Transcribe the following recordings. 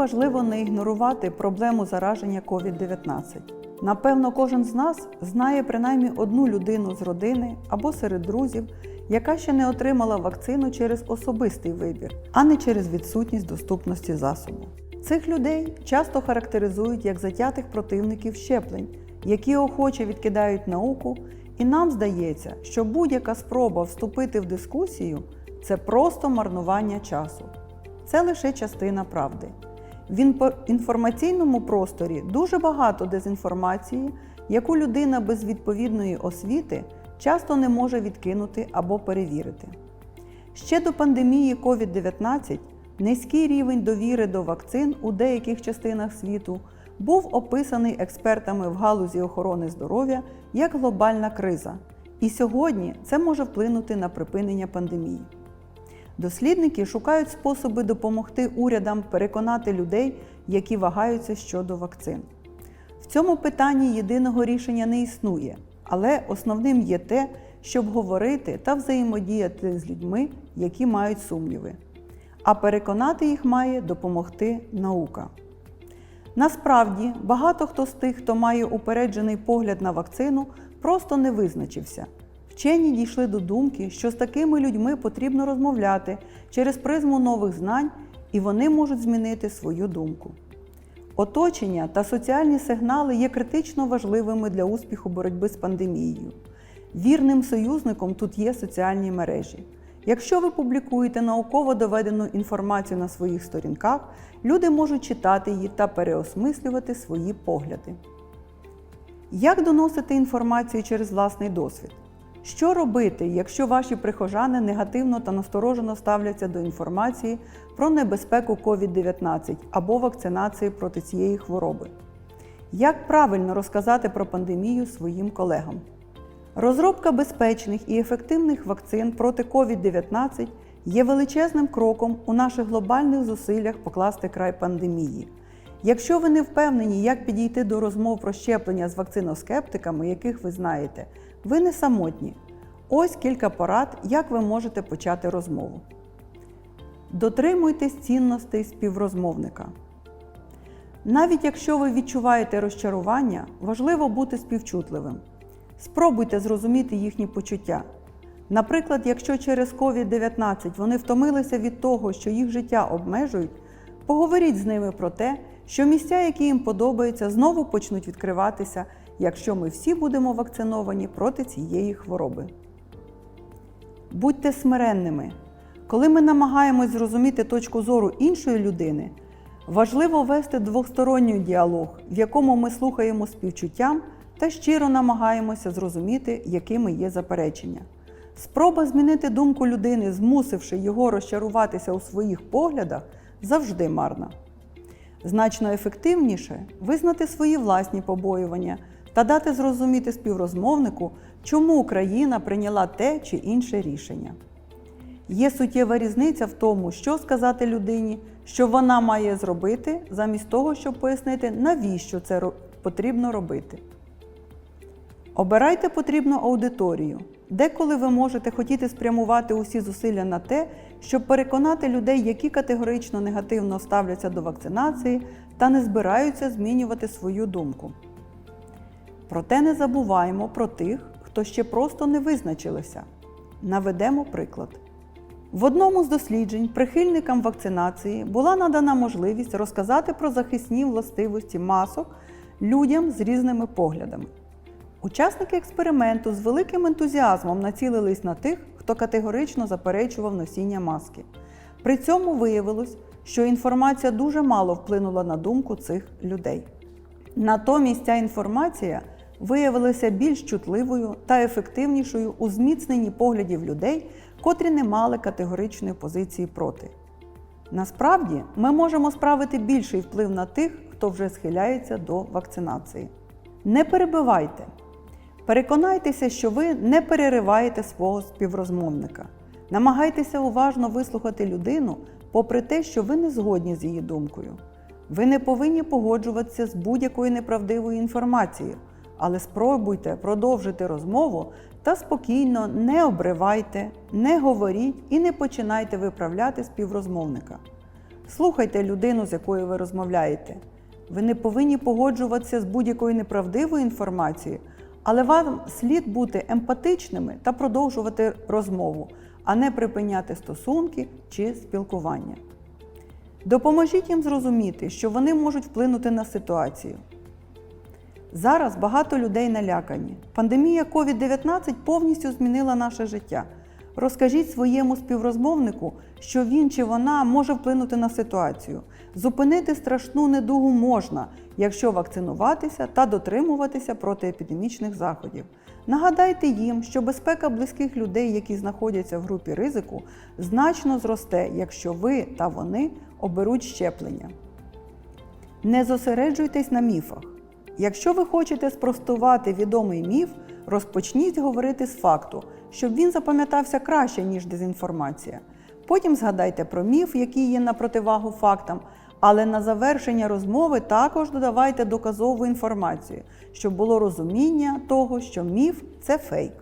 важливо не ігнорувати проблему зараження COVID-19. Напевно, кожен з нас знає принаймні одну людину з родини або серед друзів, яка ще не отримала вакцину через особистий вибір, а не через відсутність доступності засобу. Цих людей часто характеризують як затятих противників щеплень, які охоче відкидають науку, і нам здається, що будь-яка спроба вступити в дискусію це просто марнування часу. Це лише частина правди. В інформаційному просторі дуже багато дезінформації, яку людина без відповідної освіти часто не може відкинути або перевірити. Ще до пандемії COVID-19 низький рівень довіри до вакцин у деяких частинах світу був описаний експертами в галузі охорони здоров'я як глобальна криза. І сьогодні це може вплинути на припинення пандемії. Дослідники шукають способи допомогти урядам переконати людей, які вагаються щодо вакцин. В цьому питанні єдиного рішення не існує, але основним є те, щоб говорити та взаємодіяти з людьми, які мають сумніви. А переконати їх має допомогти наука. Насправді, багато хто з тих, хто має упереджений погляд на вакцину, просто не визначився. Вчені дійшли до думки, що з такими людьми потрібно розмовляти через призму нових знань, і вони можуть змінити свою думку. Оточення та соціальні сигнали є критично важливими для успіху боротьби з пандемією. Вірним союзником тут є соціальні мережі. Якщо ви публікуєте науково доведену інформацію на своїх сторінках, люди можуть читати її та переосмислювати свої погляди. Як доносити інформацію через власний досвід? Що робити, якщо ваші прихожани негативно та насторожено ставляться до інформації про небезпеку COVID-19 або вакцинації проти цієї хвороби? Як правильно розказати про пандемію своїм колегам? Розробка безпечних і ефективних вакцин проти COVID-19 є величезним кроком у наших глобальних зусиллях покласти край пандемії. Якщо ви не впевнені, як підійти до розмов про щеплення з вакциноскептиками, яких ви знаєте, ви не самотні. Ось кілька порад, як ви можете почати розмову. Дотримуйтесь цінностей співрозмовника. Навіть якщо ви відчуваєте розчарування, важливо бути співчутливим. Спробуйте зрозуміти їхні почуття. Наприклад, якщо через COVID-19 вони втомилися від того, що їх життя обмежують, поговоріть з ними про те, що місця, які їм подобаються, знову почнуть відкриватися, якщо ми всі будемо вакциновані проти цієї хвороби. Будьте смиренними. Коли ми намагаємось зрозуміти точку зору іншої людини, важливо вести двосторонній діалог, в якому ми слухаємо співчуттям та щиро намагаємося зрозуміти, якими є заперечення. Спроба змінити думку людини, змусивши його розчаруватися у своїх поглядах, завжди марна. Значно ефективніше визнати свої власні побоювання та дати зрозуміти співрозмовнику, чому Україна прийняла те чи інше рішення. Є суттєва різниця в тому, що сказати людині, що вона має зробити, замість того, щоб пояснити, навіщо це потрібно робити. Обирайте потрібну аудиторію. Деколи ви можете хотіти спрямувати усі зусилля на те, щоб переконати людей, які категорично негативно ставляться до вакцинації та не збираються змінювати свою думку. Проте не забуваємо про тих, хто ще просто не визначилися. Наведемо приклад. В одному з досліджень прихильникам вакцинації була надана можливість розказати про захисні властивості масок людям з різними поглядами. Учасники експерименту з великим ентузіазмом націлились на тих, хто категорично заперечував носіння маски. При цьому виявилось, що інформація дуже мало вплинула на думку цих людей. Натомість ця інформація виявилася більш чутливою та ефективнішою у зміцненні поглядів людей, котрі не мали категоричної позиції проти. Насправді, ми можемо справити більший вплив на тих, хто вже схиляється до вакцинації. Не перебивайте. Переконайтеся, що ви не перериваєте свого співрозмовника. Намагайтеся уважно вислухати людину, попри те, що ви не згодні з її думкою. Ви не повинні погоджуватися з будь-якою неправдивою інформацією, але спробуйте продовжити розмову та спокійно не обривайте, не говоріть і не починайте виправляти співрозмовника. Слухайте людину, з якою ви розмовляєте. Ви не повинні погоджуватися з будь-якою неправдивою інформацією, але вам слід бути емпатичними та продовжувати розмову, а не припиняти стосунки чи спілкування. Допоможіть їм зрозуміти, що вони можуть вплинути на ситуацію. Зараз багато людей налякані. Пандемія COVID-19 повністю змінила наше життя. Розкажіть своєму співрозмовнику, що він чи вона може вплинути на ситуацію. Зупинити страшну недугу можна, якщо вакцинуватися та дотримуватися протиепідемічних заходів. Нагадайте їм, що безпека близьких людей, які знаходяться в групі ризику, значно зросте, якщо ви та вони оберуть щеплення. Не зосереджуйтесь на міфах. Якщо ви хочете спростувати відомий міф, розпочніть говорити з факту, щоб він запам'ятався краще, ніж дезінформація. Потім згадайте про міф, який є на противагу фактам, але на завершення розмови також додавайте доказову інформацію, щоб було розуміння того, що міф це фейк.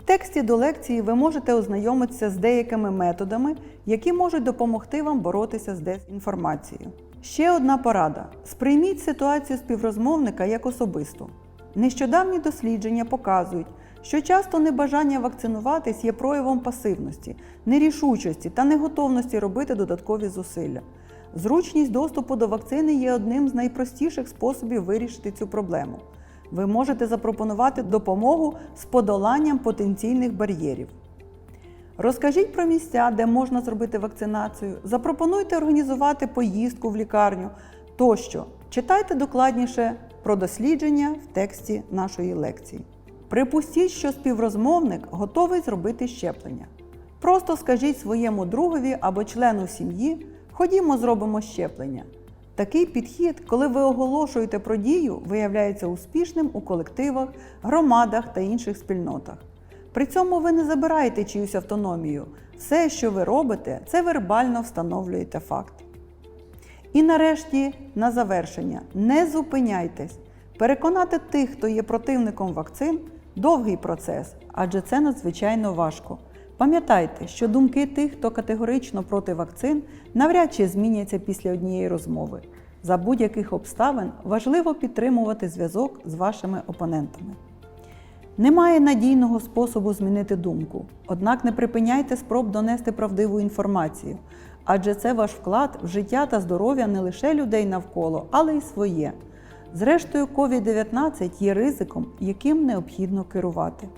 В тексті до лекції ви можете ознайомитися з деякими методами, які можуть допомогти вам боротися з дезінформацією. Ще одна порада: сприйміть ситуацію співрозмовника як особисту. Нещодавні дослідження показують, що часто небажання вакцинуватись є проявом пасивності, нерішучості та неготовності робити додаткові зусилля. Зручність доступу до вакцини є одним з найпростіших способів вирішити цю проблему. Ви можете запропонувати допомогу з подоланням потенційних бар'єрів. Розкажіть про місця, де можна зробити вакцинацію, запропонуйте організувати поїздку в лікарню тощо. Читайте докладніше про дослідження в тексті нашої лекції. Припустіть, що співрозмовник готовий зробити щеплення. Просто скажіть своєму другові або члену сім'ї, ходімо, зробимо щеплення. Такий підхід, коли ви оголошуєте про дію, виявляється успішним у колективах, громадах та інших спільнотах. При цьому ви не забираєте чиюсь автономію. Все, що ви робите, це вербально встановлюєте факт. І нарешті, на завершення, не зупиняйтесь. Переконати тих, хто є противником вакцин, довгий процес, адже це надзвичайно важко. Пам'ятайте, що думки тих, хто категорично проти вакцин, навряд чи зміняться після однієї розмови. За будь-яких обставин важливо підтримувати зв'язок з вашими опонентами. Немає надійного способу змінити думку, однак не припиняйте спроб донести правдиву інформацію, адже це ваш вклад в життя та здоров'я не лише людей навколо, але й своє. Зрештою, COVID-19 є ризиком, яким необхідно керувати.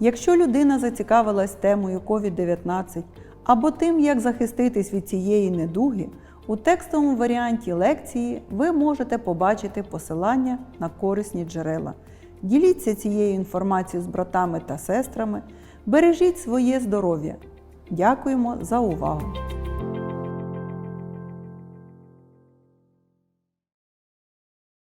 Якщо людина зацікавилась темою COVID-19 або тим, як захиститись від цієї недуги, у текстовому варіанті лекції ви можете побачити посилання на корисні джерела. Діліться цією інформацією з братами та сестрами, бережіть своє здоров'я. Дякуємо за увагу!